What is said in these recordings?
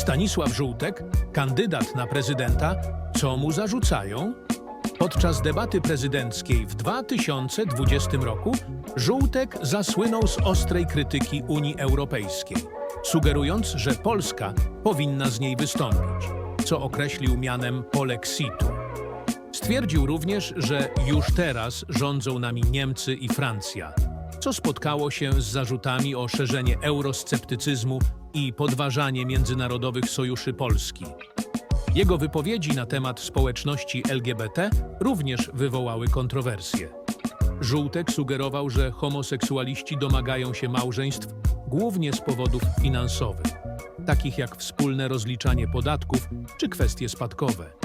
Stanisław Żółtek, kandydat na prezydenta, co mu zarzucają? Podczas debaty prezydenckiej w 2020 roku Żółtek zasłynął z ostrej krytyki Unii Europejskiej, sugerując, że Polska powinna z niej wystąpić, co określił mianem polexitu. Stwierdził również, że już teraz rządzą nami Niemcy i Francja, co spotkało się z zarzutami o szerzenie eurosceptycyzmu i podważanie międzynarodowych sojuszy Polski. Jego wypowiedzi na temat społeczności LGBT również wywołały kontrowersje. Żółtek sugerował, że homoseksualiści domagają się małżeństw głównie z powodów finansowych, takich jak wspólne rozliczanie podatków czy kwestie spadkowe.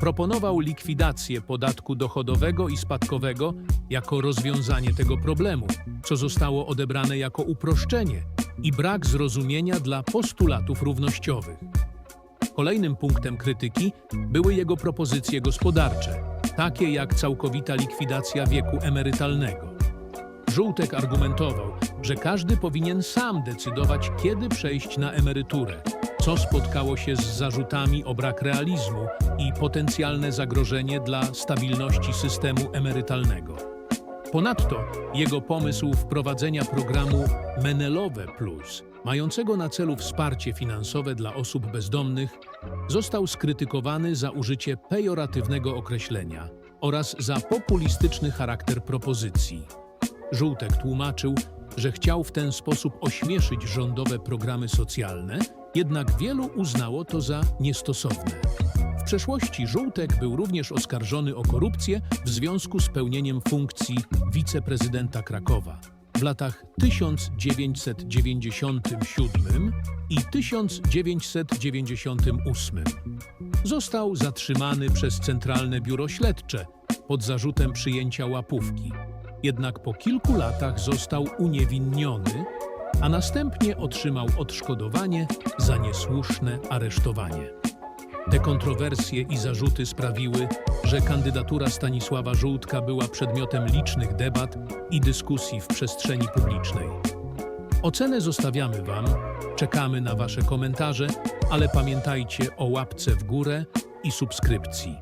Proponował likwidację podatku dochodowego i spadkowego jako rozwiązanie tego problemu, co zostało odebrane jako uproszczenie i brak zrozumienia dla postulatów równościowych. Kolejnym punktem krytyki były jego propozycje gospodarcze, takie jak całkowita likwidacja wieku emerytalnego. Żółtek argumentował, że każdy powinien sam decydować, kiedy przejść na emeryturę, co spotkało się z zarzutami o brak realizmu i potencjalne zagrożenie dla stabilności systemu emerytalnego. Ponadto jego pomysł wprowadzenia programu Menelowe Plus, mającego na celu wsparcie finansowe dla osób bezdomnych, został skrytykowany za użycie pejoratywnego określenia oraz za populistyczny charakter propozycji. Żółtek tłumaczył, że chciał w ten sposób ośmieszyć rządowe programy socjalne, jednak wielu uznało to za niestosowne. W przeszłości Żółtek był również oskarżony o korupcję w związku z pełnieniem funkcji wiceprezydenta Krakowa w latach 1997 i 1998. Został zatrzymany przez Centralne Biuro Śledcze pod zarzutem przyjęcia łapówki. Jednak po kilku latach został uniewinniony, a następnie otrzymał odszkodowanie za niesłuszne aresztowanie. Te kontrowersje i zarzuty sprawiły, że kandydatura Stanisława Żółtka była przedmiotem licznych debat i dyskusji w przestrzeni publicznej. Ocenę zostawiamy Wam, czekamy na Wasze komentarze, ale pamiętajcie o łapce w górę i subskrypcji.